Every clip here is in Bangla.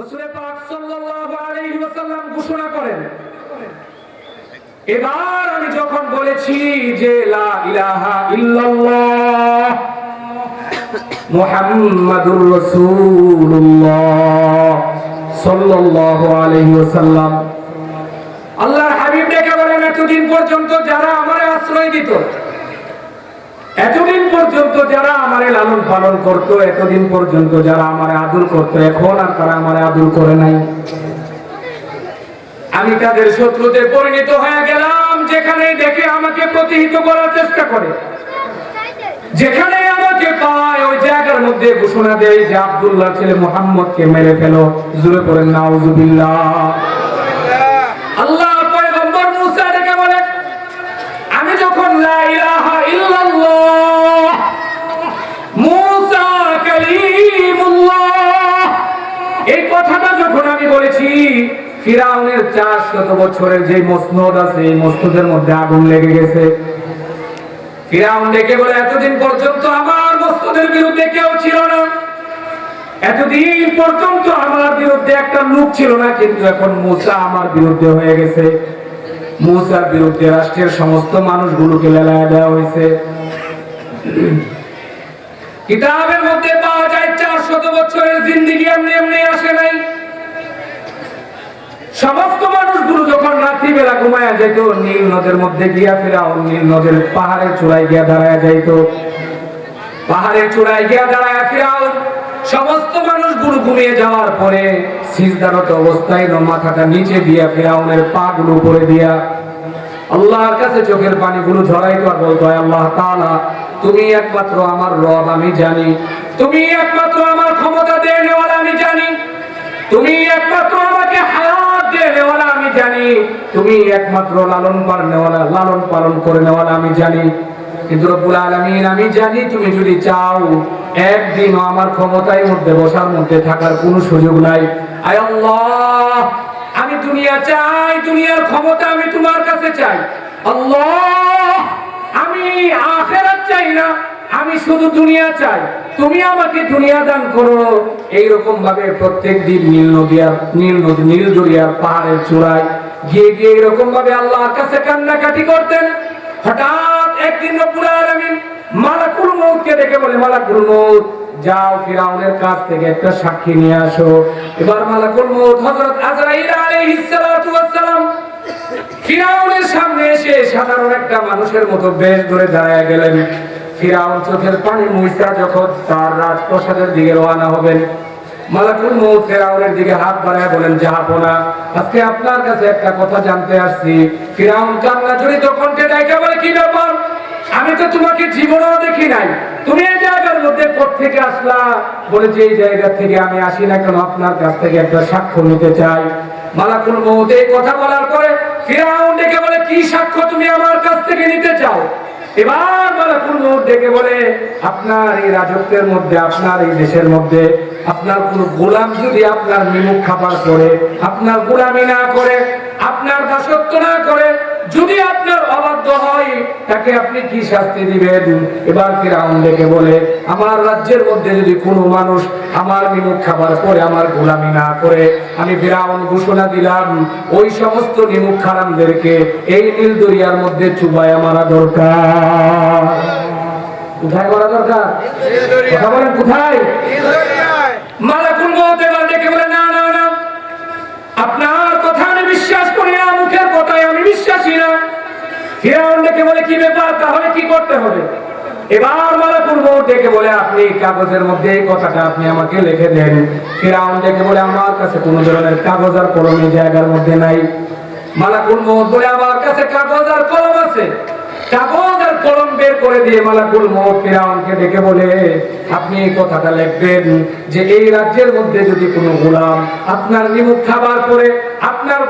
রাসূল পাক সাল্লাল্লাহু আলাইহি ওয়াসাল্লাম ঘোষণা করেন। এবার আমি যখন বলেছি যে লা ইলাহা ইল্লাল্লাহ, মুহাম্মাদুর রাসূলুল্লাহ সাল্লাল্লাহু আলাইহি ওয়াসাল্লাম, আল্লাহর হাবিব ডেকে বলেন, এতদিন পর্যন্ত যারা আমারে আশ্রয় দিত, এতদিন পর্যন্ত যারা আমারে লালন পালন করত, এতদিন পর্যন্ত যারা আমারে আদর করত, এখন আর তারা আমারে আদর করে নাই। আমি তাদের শত্রুতে পরিণত হয়ে গেলাম, যেখানে দেখে আমাকে প্রতিহিত করার চেষ্টা করে। যেখানে আমাকে পায়, ওই জায়গার মধ্যে ঘোষণা দেয় যে আব্দুল্লাহ ছেলে মোহাম্মদকে মেরে ফেলো। জুড়ে পড়েন নাউজুবিল্লাহ। ফিরাউনের চার শত বছরের যে মসনদ আছে, এই মসনদের মধ্যে আগুন লেগে গেছে। ফিরাউন ডেকে বলে, এতদিন পর্যন্ত আমার মসনদের বিরুদ্ধে কেউ ছিল না। এতদিন পর্যন্ত আমার বিরুদ্ধে একটা লোক ছিল না, কিন্তু এখন মুসা আমার বিরুদ্ধে হয়ে গেছে। মুসার বিরুদ্ধে রাষ্ট্রের সমস্ত মানুষগুলোকে লেলায় দেওয়া হয়েছে। কিতাবের মধ্যে পাওয়া যায় চার শত বছরের জিন্দিগি এমনি এমনি আসে নাই। সমস্ত মানুষ মানুষগুলো যখন রাত্রি বেলা ঘুমায়া যেত নীল নদের মধ্যে গিয়া ফেরাও নীল নদের পাহাড়ের চূড়ায় গিয়া দাঁড়ায় যাইত। পাহাড়ের চূড়ায় গিয়া দাঁড়ায় ফেরাও সমস্ত মানুষগুলো ঘুমিয়ে যাওয়ার পরে সিজদারত অবস্থায় মাথাটা নিচে দিয়া ফেরাউনের পা গুলো উপরে দিয়া আল্লাহর কাছে চোখের পানিগুলো ঝরাইতো আর বলতো "আয় আল্লাহ তাআলা, তুমি একমাত্র আমার রব, আমি জানি। তুমি একমাত্র আমার ক্ষমতা দিয়ে নেওয়ার আমি জানি। তুমি একমাত্র জানি তুমি একমাত্র লালন পালন নেওয়ালা, লালন পালন করে নেওয়ালা, আমি জানি। কিন্তু রব্বুল আলামিন, আমি জানি তুমি যদি চাও, একদিন আমার ক্ষমতার মধ্যে বসার মধ্যে থাকার কোনো সুযোগ নাই। আয় আল্লাহ, আমি দুনিয়া চাই, দুনিয়ার ক্ষমতা আমি তোমার কাছে চাই। আল্লাহ, আমি আখেরাত চাই না। আমি শুধু দুনিয়া চাই। তুমি আমাকে দুনিয়া দান করো। এইরকম ভাবে প্রত্যেক দিন নীল নদিয়ার নীল নদী, নীল দরিয়ার পাহাড়ের চূড়ায় গিয়ে গিয়ে এরকম ভাবে আল্লাহর কাছে কান্নাকাটি করতেন। হঠাৎ একদিন রব্বুল আলামিন মালাকুল মউতকে ডেকে বলে, মালাকুল মউত, যাও ফিরাউনের কাছ থেকে একটা সাক্ষী নিয়ে আসো। এবার মালাকুল মউত হযরত আজরাইল আলাইহিস সালাতু ওয়াস সালাম ফিরাউনের সামনে এসে সাধারণ একটা মানুষের মতো বেশ ধরে দাঁড়ায় গেলেন। ফিরাউন চোখের পানি মুইসা যখন তার রাজপ্রসাদের দিকে রওনা হবেন, মালাকুল মউত ফিরাউনের দিকে হাত বাড়ায় বলেন জাহাপনা আজকে আপনার কাছে একটা কথা জানতে আসছি। ফিরাউন কান্না জড়িত কণ্ঠে ডাইকা বলে, কি ব্যাপার? আমি তো তোমাকে জীবনেও দেখি নাই। তুমি এই জায়গার মধ্যে থেকে আসলা? বলে যে জায়গা থেকে আমি আসি না কেন, আপনার কাছ থেকে একটা সাক্ষ্য নিতে চাই। মালাকুল মউত এই কথা বলার পরে ফিরাউন ডেকে বলে, কি সাক্ষ্য তুমি আমার কাছ থেকে নিতে চাও? এবার মালাকুল ডেকে বলে, আপনার এই রাজত্বের মধ্যে, আপনার এই দেশের মধ্যে, আপনার কোন গোলাম যদি আপনার নিমুখ খাবার করে, আপনার গোলামি না করে, আপনার দাসত্ব না করে, যদি আপনার অবাধ্য হয় তাকে আপনি কি শাস্তি দিবেন? এবার ফিরাউন ডেকে বলে আমার রাজ্যের মধ্যে যদি কোনো মানুষ আমার নিমুখ খাবার করে আমার গোলামি না করে আমি ফিরাউন ঘোষণা দিলাম ওই সমস্ত নিমুখ খারামদেরকে এই নীল দরিয়ার মধ্যে চুবায়া মারা দরকার। কোথায় মারা দরকার? কথা বলেন কোথায়? করতে হবে। এবার মালাকুল পূর্ব ডেকে বলে, আপনি কাগজের মধ্যে এই কথাটা আপনি আমাকে লিখে দেন। ফিরাউন ডেকে বলে, আমার কাছে কোনো ধরনের কাগজ আর কলম জায়গার মধ্যে নাই। মালাকুল মউত বলে, আমার কাছে কাগজ আর কলম আছে। কাগজ আর কলম বের করে দিয়ে মালাকুল ফিরাউনকে ডেকে বলে, আপনি এই কথাটা লিখবেন যে এই রাজ্যের মধ্যে যদি কোনো গোলাম আপনার নিমুখ খাবার আপনার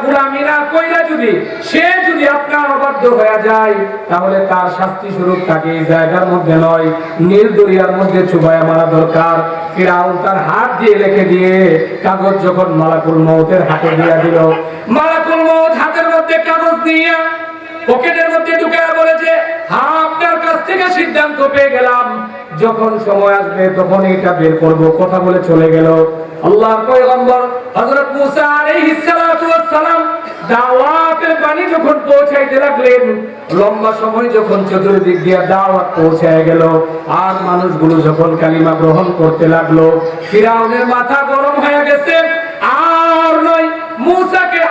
কইরা যদি সে যদি আপনার অবাধ্য হয়ে যায়, তাহলে তার শাস্তি স্বরূপ তাকে এই জায়গার মধ্যে নয়, নীল দরিয়ার মধ্যে চুবায়া মারা দরকার। ফিরাউন তার হাত দিয়ে লিখে দিয়ে কাগজ যখন মালাকুল মউতের হাতে দিয়ে দিল, মালাকুল মউত হাতের মধ্যে কাগজ দিয়ে পকেটের মধ্যে ঢুকে বলেছে হ্যাঁ আপনার কাছ থেকে সিদ্ধান্ত পেয়ে গেলাম। যখন সময় আসবে, তখন এটা বের করব। কথা বলে চলে গেল। আল্লাহর পয়গম্বর হযরত মুসা আলাইহিস সালাতু ওয়াস সালাম দাওয়াতের বাণী যখন পৌঁছাইতে লাগলেন, লম্বা সময় যখন চতুর্দিক দিয়ে দাওয়াত পৌঁছায় গেল, আর মানুষগুলো যখন কালিমা গ্রহণ করতে লাগল, ফিরাউনের মাথা গরম হয়ে গেছে। আর নয়, মুসাকে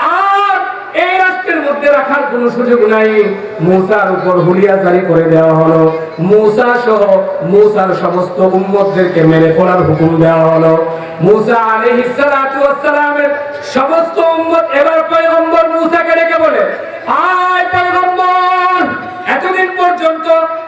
এই মধ্যে রাখার কোনো সুযোগ নাই। মুসার উপর হুলিয়া জারি করে দেওয়া হলো। মুসা সহ মুসার সমস্ত উম্মতদেরকে মেরে ফেলার হুকুম দেওয়া হলো। আলাইহিস সালাতু ওয়াস সালামের সমস্ত উম্মত, এবার পয়গম্বর মুসাকে ডেকে বলে, আয় পয়গম্বর, এতদিন পর্যন্ত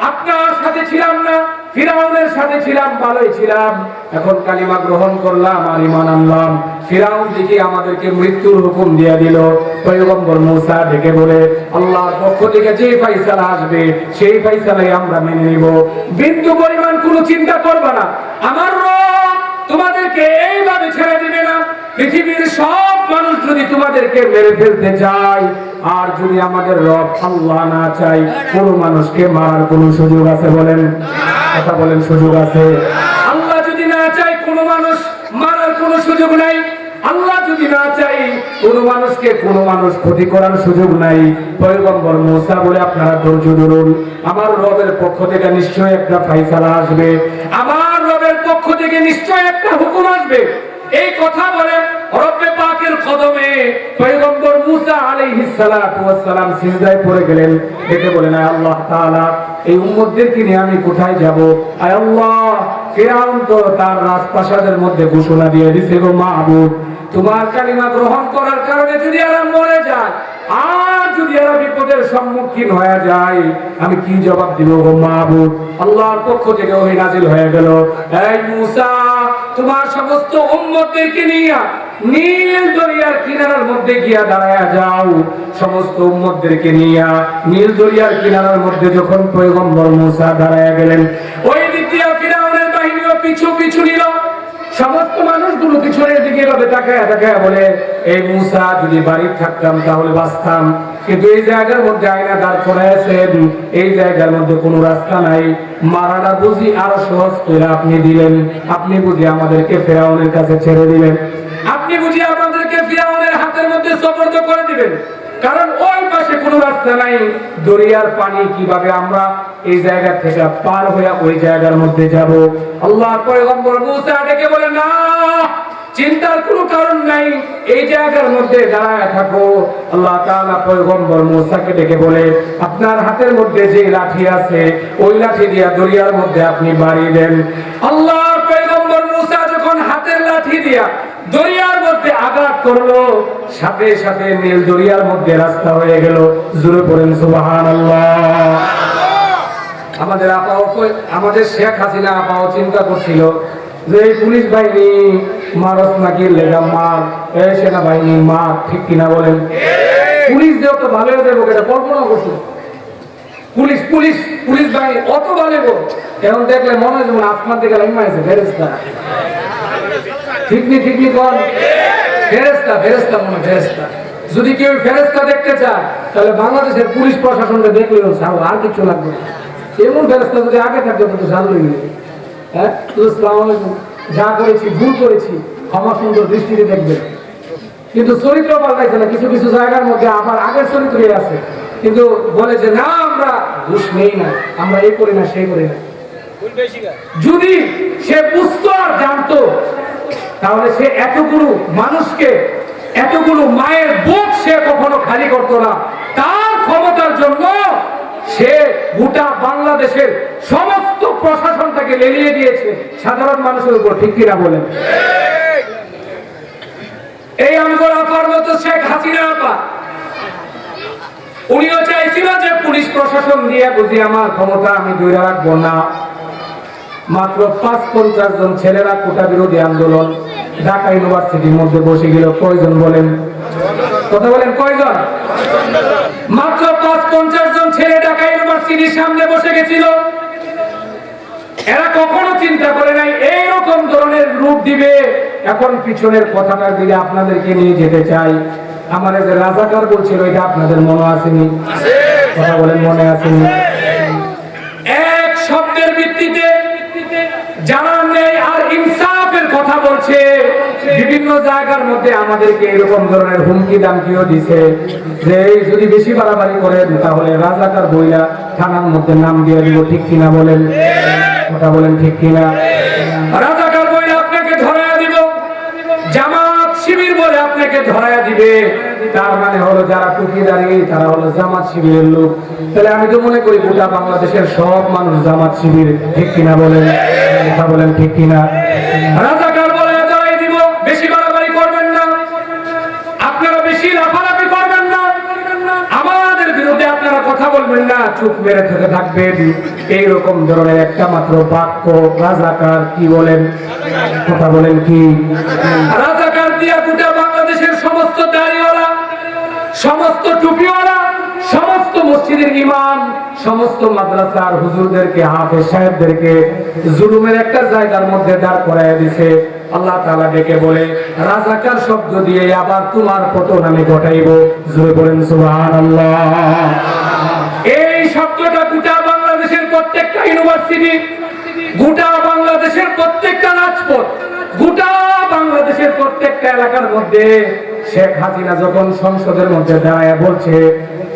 আপনার সাথে ছিলাম না, ফিরাউনের সাথে ছিলাম, ভালোই ছিলাম। এখন কালিমা গ্রহণ করলাম আর ইমান আনলাম। ফিরাউন দিকে আমাদেরকে মৃত্যুর হুকুম দিয়ে দিল। পয়গম্বর মুসা ডেকে বলে, আল্লাহর পক্ষ থেকে যে ফাইসালা আসবে, সেই ফাইসালাই আমরা মেনে নিব। বিন্দু পরিমাণ কোনো চিন্তা করবে না। আমার তোমাদেরকে এইভাবে ছেড়ে দিবে না। পৃথিবীর সব মানুষ যদি তোমাদেরকে মেরে ফেলতে চায়, আর যদি আমাদের রব আল্লাহ না চাই কোন মানুষকে মারার কোন সুযোগ আছে বলেন? কথা বলেন, সুযোগ আছে? আল্লাহ যদি না চাই কোন মানুষ মারার কোন সুযোগ নাই। আল্লাহ যদি না চাই, কোন মানুষকে কোন মানুষ ক্ষতি করার সুযোগ নাই। পয়গম্বর মুসা বলে আপনারা ধৈর্য ধরুন, আমার রবের পক্ষ থেকে নিশ্চয় একটা ফাইসালা আসবে। আমার রবের পক্ষ থেকে নিশ্চয় একটা হুকুম আসবে। এই কথা বলে রব্বে পাকের কদমে পয়গম্বর মুসা আলাইহিস সালাতু ওয়াস সালাম সিজদায় পড়ে গেলেন। ডেকে বলেন আল্লাহ তাআলা, এই উম্মতদেরকে নিয়ে আমি কোথায় যাব? আয় আল্লাহ তার রাজপ্রাসাদের মধ্যে ঘোষণা দিয়ে দিছে, গো মাহবুব, তোমার কালিমা গ্রহণ করার কারণে যদি এরা মরে যায়, আর যদি এরা বিপদের সম্মুখীন হয়ে যায়, আমি কি জবাব দিব, গো মাহবুব? আল্লাহর পক্ষ থেকে ওহি নাজিল হয়ে গেল। এই মুসা, তোমার সমস্ত উম্মতদেরকে নিয়ে নীল দরিয়ার কিনারার মধ্যে গিয়া দাঁড়ায়া যাও। সমস্ত উম্মতদেরকে নিয়ে নীল দরিয়ার কিনারার মধ্যে যখন পয়গম্বর মুসা দাঁড়ায়া গেলেন, ওই পিছু পিছু নিল। সমস্ত মানুষগুলো পিছনের দিকে এভাবে তাকায় তাকায় বলে এই মুসা, যদি বাড়ির থাকতাম তাহলে বাঁচতাম। কিন্তু এই জায়গার মধ্যে আয়না দাঁড় করাইছেন এই জায়গার মধ্যে কোনো রাস্তা নাই। মারাটা বুঝি আরও সহজ করে আপনি দিলেন। আপনি বুঝি আমাদেরকে ফেরাউনের কাছে ছেড়ে দিলেন। আপনি বুঝি আমাদেরকে ফিরাউনের হাতের মধ্যে সফর্দ করে দিবেন। কারণ ওই পাশে কোনো রাস্তা নাই। দরিয়ার পানি কীভাবে আমরা এই জায়গা থেকে পার হয়ে ওই জায়গার মধ্যে যাব? আল্লাহর পয়গম্বর মুসা ডেকে বলে, না, চিন্তার কোনো কারণ নাই। এই জায়গার মধ্যে দাঁড়ায় থাকো। আল্লাহ তাআলা পয়গম্বর মুসাকে ডেকে বলে, আপনার হাতের মধ্যে যে লাঠি আছে, ওই লাঠি দিয়া দরিয়ার মধ্যে আপনি বাড়ি দেন। আল্লাহ পয়গম্বর মুসা যখন হাতের লাঠি দিয়া দরিয়ার মধ্যে আঘাত করল, সাথে সাথে নীল দরিয়ার মধ্যে রাস্তা হয়ে গেল। জুড়ে পড়েন সুবহানাল্লাহ। আমাদের আপাও আমাদের শেখ হাসিনা আপাও চিন্তা করছিল যে, এই পুলিশ বাহিনী মারস নাকি লেগা মার? এই সেনাবাহিনী মার, ঠিক কিনা বলেন? পুলিশ যে অত ভালো হয়ে যাব এটা কল্পনা করছিল। পুলিশ পুলিশ পুলিশ বাহিনী অত ভালো এখন দেখলে মনে হয় যেমন আসমান থেকে লাইন মারেছে ফেরেস্তা ঠিক নি ঠিক ফেরেস্তা ফেরেস্তা মনে ফেরেস্তা যদি কেউ ফেরেস্তা দেখতে চায় তাহলে বাংলাদেশের পুলিশ প্রশাসনকে দেখলেও ছাড়ো আর কিছু লাগবে এমন ফেরেস্তা যদি আগে থাকতো তো হ্যাঁ আসসালামু আলাইকুম। যা করেছি ভুল করেছি ক্ষমা সুন্দর দৃষ্টিতে দেখবে কিন্তু চরিত্র পাল্টাইছে না কিছু কিছু জায়গার মধ্যে আবার আগের চরিত্রই আছে। কিন্তু বলে যে না আমরা ঘুষ নেই না আমরা এই করি না সেই করি না। যদি সে তাহলে সে এতগুলো মানুষকে, এতগুলো মায়ের বুক সে কখনো খালি করতো না। তার ক্ষমতার জন্য সে গোটা বাংলাদেশের সমস্ত প্রশাসনটাকে লেলিয়ে দিয়েছে। সাধারণ মানুষের উপর, ঠিক কিনা বলেন? এই আমগর আপার মতো শেখ হাসিনা আপা। উনিও চাইছিল যে পুলিশ প্রশাসন দিয়ে বুঝি আমার ক্ষমতা আমি দূরে রাখব না। মাত্র পাঁচ পঞ্চাশ জন ছেলেরা কোটা বিরোধী আন্দোলন ঢাকা ইউনিভার্সিটির মধ্যে বসে গেল। কয়জন বলেন? কথা বলেন, কয়জন? মাত্র পাঁচ পঞ্চাশ জন ছেলে ঢাকা ইউনিভার্সিটির সামনে বসে গেছিল। এরা কখনো চিন্তা করে নাই, এইরকম ধরনের রূপ দিবে। এখন পিছনের কথাটা দিলে আপনাদেরকে নিয়ে যেতে চাই। আমার যে রাজাকার বলছিল, এটা আপনাদের মনে আসেনি? কথা বলেন, মনে আসেনি? কথা বলছে জায়গার মধ্যে আমাদেরকে এরকম ধরনের হুমকি, দামকিও দিছে যে যদি বেশি বাড়াবাড়ি করেন, তাহলে রাজাকার বইলা থানার মধ্যে নাম দিয়ে দিব, ঠিক কিনা বলেন? ওটা বলেন ঠিক কিনা? রাজাকার তার মানে যারা জামাত শিবিরের লোক। তাহলে আমি তো মনে করি বাংলাদেশের সব মানুষ জামাত শিবির, ঠিক কিনা বলেন? কথা বলেন ঠিক কিনা রাজাকার বলে ধরাই দিব বেশি বাড়াবাড়ি করবেন না আপনারা বেশি লাফালাফি করবেন না আমাদের বিরুদ্ধে আপনারা কথা বলবেন না চুপ মেরে থেকে থাকবেন। এইরকম ধরনের একটা মাত্র বাক্য রাজাকার কি বলেন? কথা বলেন কি? রাজাকার দিয়া গোটা বাংলাদেশের সমস্ত দাড়িওয়ালা, সমস্ত টুপিওয়ালা, সমস্ত মসজিদের ইমাম, সমস্ত মাদ্রাসার হুজুরদেরকে সাহেবদেরকে জুলুমের একটা জায়গার মধ্যে দাঁড় করায় দিছে। আল্লাহ তাআলা ডেকে বলে, রাজাকার শব্দ দিয়ে আবার তোমার পতন আমি ঘটাইব। জুড়ে বলেন, সুবহানাল্লাহ। এই ইউনিভার্সিটি, গোটা বাংলাদেশের প্রত্যেকটা রাজপথ, গোটা বাংলাদেশের প্রত্যেকটা এলাকার মধ্যে শেখ হাসিনা যখন সংসদের মধ্যে দাঁড়ায় বলছে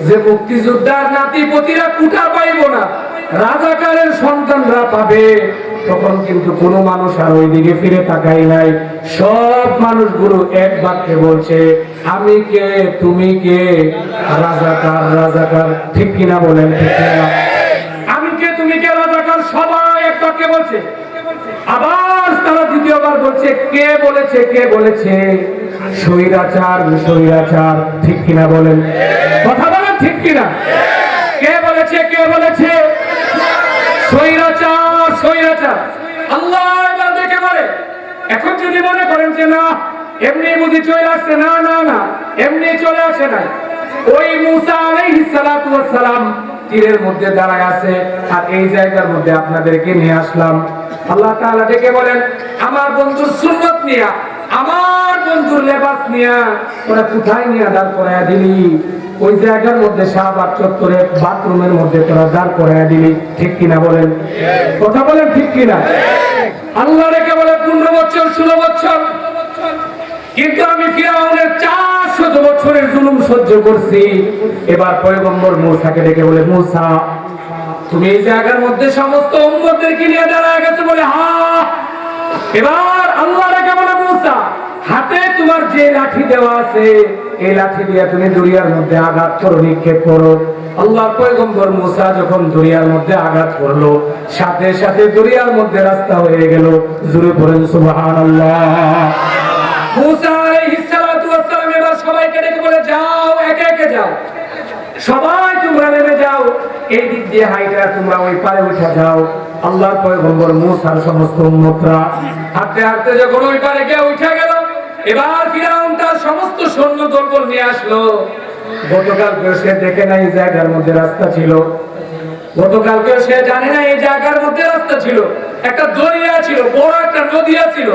যে মুক্তিযোদ্ধার নাতিপতিরা কুটা পাইব না, রাজাকারের সন্তানরা পাবে, তখন কিন্তু কোনো মানুষ আর ওই দিকে ফিরে তাকাই নাই। সব মানুষগুলো এক বাক্যে বলছে, আমি কে? তুমি কে? রাজাকার রাজাকার, ঠিক কিনা বলেন, ঠিক কিনা? কে রাজাকার সবাই এক বাক্যে বলছে। আবার তারা দ্বিতীয়বার বলছে, কে বলেছে কে বলেছে? ঠিক কিনা বলেন? কথা বলেন ঠিক কিনা? কে বলেছে কে বলেছে? আল্লাহ এবার দেখে বলে, এখন যদি মনে করেন যে না, এমনি বুঝি চলে আসছে, না না না, এমনি চলে আসে না ওই মুসা আলাইহিস সালাতু ওয়াস সালাম তীরের মধ্যে দাঁড়ায় আছে আর এই জায়গার মধ্যে আপনাদেরকে নিয়ে আসলাম। আল্লাহ তাআলা ডেকে বলেন, আমার বন্ধুর সুন্নত নিয়া, আমার বন্ধুর লেবাস নিয়া, ওরা কোথায় নিয়ে দাঁড় করাইয়া দিলি? ওই জায়গার মধ্যে শাহবাগ চত্বরে বাথরুমের মধ্যে তোরা দাঁড় করাইয়া দিলি। ঠিক কিনা বলেন? কথা বলেন ঠিক কিনা? আল্লাহ রেখে বলে পনেরো বছর, ষোলো বছর কিন্তু আমি ফিরাউনের চারশত বছরের জুলুম সহ্য করছি। এবার পয়গম্বর মূসাকে ডেকে বলে, মূসা, তুমি এই জায়গার মধ্যে সমস্ত উম্মতদেরকে নিয়ে দাঁড়ায় গেছে বলে, হা, এবার আল্লাহ রেখে বলে, মূসা, হাতে তোমার যে লাঠি দেওয়া আছে, এই লাঠি দিয়ে তুমি দুনিয়ার মধ্যে আঘাত করো, নিক্ষেপ করো। আল্লাহ পয়গম্বর মুসা যখন দুনিয়ার মধ্যে আঘাত করল, সাথে সাথে দুনিয়ার মধ্যে রাস্তা হয়ে গেল। জুড়ে পড়েন সুবহানাল্লাহ। এবার সবাইকে যাও, একে একে যাও। সবাই তোমরা নেমে যাও। এই দিক দিয়ে তোমরা ওই উঠে যাও। আল্লাহর সমস্ত হাঁটতে হাঁটতে যখন ওই পারে গিয়ে উঠে এবার তার সমস্ত নিয়ে আসলো। গতকাল সে দেখে না এই জায়গার মধ্যে রাস্তা ছিল। গতকালকে সে জানে না এই জায়গার মধ্যে রাস্তা ছিল। একটা দরিয়া ছিল, বড় একটা নদিয়া ছিল।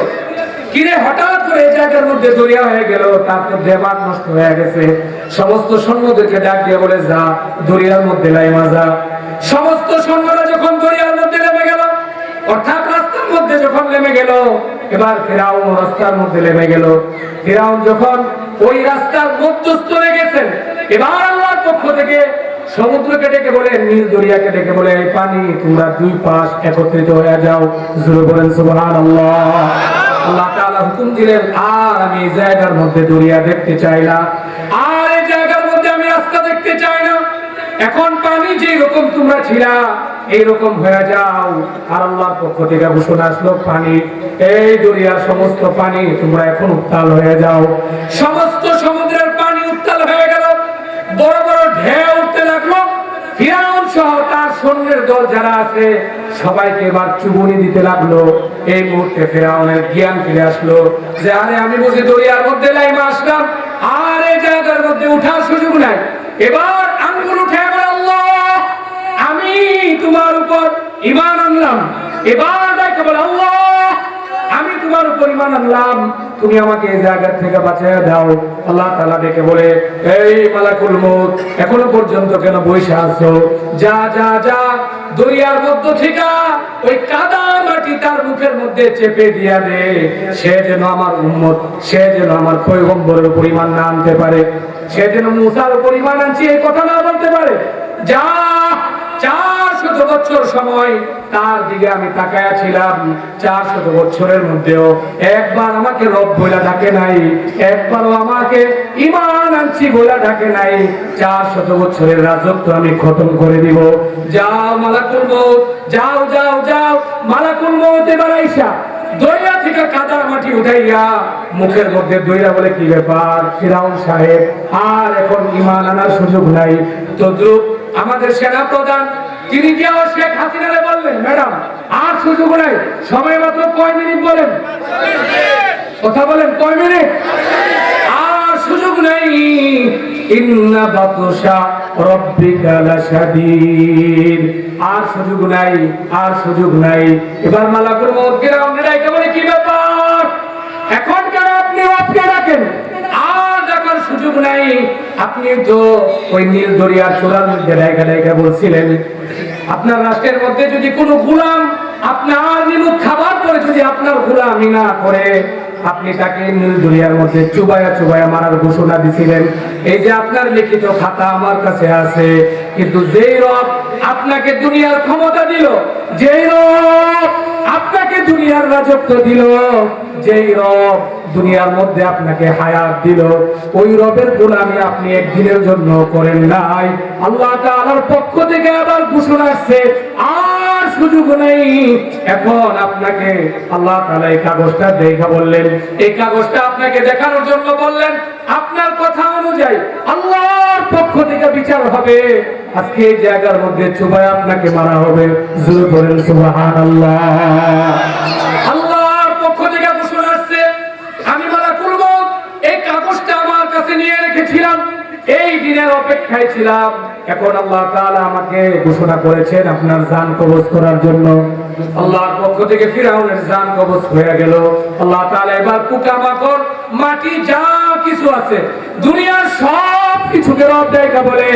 কিরে হঠাৎ করে এই জায়গার মধ্যে দরিয়া হয়ে গেল, তারপর দেবাগ নষ্ট হয়ে গেছে। সমস্ত সৈন্যদেরকে ডাক দিয়ে বলে, যা, দরিয়ার মধ্যে লাইমা যা। সমস্ত সৈন্যরা যখন দরিয়ার মধ্যে নেমে গেল, অর্থাৎ রাস্তার মধ্যে যখন নেমে গেল, এবার ফেরাউন রাস্তার মধ্যে নেমে গেল। ফেরাউন যখন ওই রাস্তার মধ্যস্থলে গেছেন, এবার আল্লাহর পক্ষ থেকে সমুদ্রকে ডেকে বলে, নীল দরিয়াকে ডেকে বলে, এই পানি, তোমরা দুই পাশ একত্রিত হয়ে যাও। জুড়ে বলেন সুবহান আল্লাহ তাআলা হুকুম দিলেন, আর আমি এই জায়গার মধ্যে দরিয়া দেখতে চাই না। আর এই জায়গার মধ্যে আমি রাস্তা দেখতে চাই না। এখন পানি যে রকম তোমরা ছিলা, এইরকম হয়ে যাও। আর আল্লাহর পক্ষ থেকে ঘোষণা আসলো, পানি, এই দরিয়ার সমস্ত পানি তোমরা এখন উত্তাল হয়ে যাও। সমস্ত সমুদ্রের পানি উত্তাল হয়ে গেল। বড় বড় ঢেউ উঠতে লাগল। ফিরাউন সহ তার সৈন্যের দল যারা আছে, সবাইকে এবার চুবুনি দিতে লাগল। এই মুহূর্তে ফেরাউনের জ্ঞান ফিরে আসলো যে, আরে, আমি বুঝি দরিয়ার মধ্যে লাইমা আসলাম। আর জায়গার মধ্যে উঠার সুযোগ নাই। এবার আঙ্গুল উঠে আল্লাহ, আমি তোমার উপর ইমান আনলাম। এবার দেখে আমি তোমার উপর ইমান আনলাম। তুমি আমাকে এই জায়গা থেকে বাঁচিয়ে দাও। আল্লাহ তাআলা ডেকে বলে, এই মালাকুল মউত, এখনও পর্যন্ত কেন বসে আছো? যা যা যা দরিয়ার থেকে ওই কাদা মাটি তার মুখের মধ্যে চেপে দিয়া দে। সে যেন আমার উম্মত, সে যেন আমার পয়গম্বরের পরিমাণ না আনতে পারে। সে যেন মুসার পরিমাণ আনছি, এই কথা না বলতে পারে। যা বছর সময় তার দিকে আমি তাকায়া ছিলাম চার শত বছরের মধ্যেও। একবার আমাকে রব বইলা ডাকে নাই, একবারও আমাকে ইমান আনছি বইলা ডাকে নাই। চার শত বছরের রাজত্ব আমি খতম করে দিব। যাও মালাকুল মৌত যাও যাও যাও, মালাকুল মৌত এবার আইসা। দরিয়া থেকে কাদার মাটি উঠাইয়া মুখের মধ্যে দইরা বলে, কি ব্যাপার ফিরাউন সাহেব? আর এখন ইমান আনার সুযোগ নাই। তদ্রুপ আমাদের সেনা প্রধান তিনি গিয়েও শেখ হাসিনারে বললেন? ম্যাডাম, আর সুযোগ নাই। সময় মাত্র কয় মিনিট বলেন? কথা বলেন, কয় মিনিট? আর সুযোগ নেই। সুযোগ নাই, আর সুযোগ নাই। এবার বলে কি ব্যাপার? এখন কেন আপনি আর সুযোগ নাই, আপনি তো ওই নীল দরিয়ার চূড়ার মধ্যে ডাইকা ডাইকা বলছিলেন আপনার রাষ্ট্রের মধ্যে যদি কোনো গুলাম আপনার নিমুখ খাবার পরে যদি আপনার গুলামি না করে, আপনি তাকে দুনিয়ার মধ্যে চুবায়া চুবায়া মারার ঘোষণা দিছিলেন। এই যে আপনার লিখিত খাতা আমার কাছে আছে, কিন্তু যেই রব আপনাকে দুনিয়ার ক্ষমতা দিল, যেই রব আপনাকে দুনিয়ার রাজত্ব দিল, যেই রব দুনিয়ার মধ্যে আপনাকে হায়াত দিল। ওই রবের গোলামি আপনি একদিনের জন্য করেন নাই। আল্লাহ তাআলার পক্ষ থেকে আবার ঘোষণা আসছে, আর সুযোগ নেই। এখন আপনাকে আল্লাহ তাআলা এই কাগজটা দেখা বললেন। এই কাগজটা আপনাকে দেখানোর জন্য বললেন। আপনার কথা অনুযায়ী থেকে বিচার হবে। আজকে জায়গার মধ্যে চুবাই আপনাকে মারা হবে। জোর করেন, সুবহানাল্লাহ। আল্লাহর পক্ষ থেকে আসছে, আমি মারা করব, এই কাগজটা আমার কাছে নিয়ে রেখেছিলাম, এই দিনের অপেক্ষায় ছিলাম। এখন আল্লাহ তাআলা আমাকে ঘোষণা করেছেন আপনার জান কবজ করার জন্য। আল্লাহর পক্ষ থেকে ফিরাউনের জান কবজ হয়ে গেল। আল্লাহ তাআলা এবার পোকামাকড় মাটি যা কিছু আছে, দুনিয়ার সব কিছুকে রব দেখা বলে,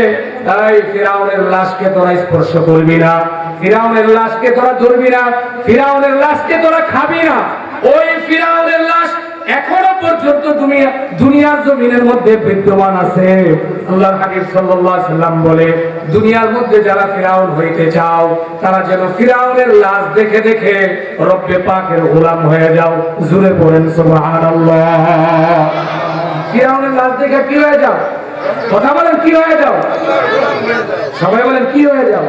তাই ফিরাউনের লাশকে তোরা স্পর্শ করবি না। ফিরাউনের লাশকে তোরা ধরবি না। ফিরাউনের লাশকে তোরা খাবি না। ওই ফিরাউনের লাশ এখনও পর্যন্ত দুনিয়া দুনিয়ার জমিনের মধ্যে বিদ্যমান আছে। আল্লাহর হাবিব সাল্লাল্লাহু সাল্লাম বলে, দুনিয়ার মধ্যে যারা ফিরাউন হইতে চাও, তারা যেন ফিরাউনের লাশ দেখে দেখে রব্বে পাকের গোলাম হয়ে যাও। জুড়ে পড়েন সুবহানাল্লাহ। ফিরাউনের লাশ দেখে কি হয়ে যাও? কথা বলেন, কি হয়ে যাও? সবাই বলেন, কি হয়ে যাও?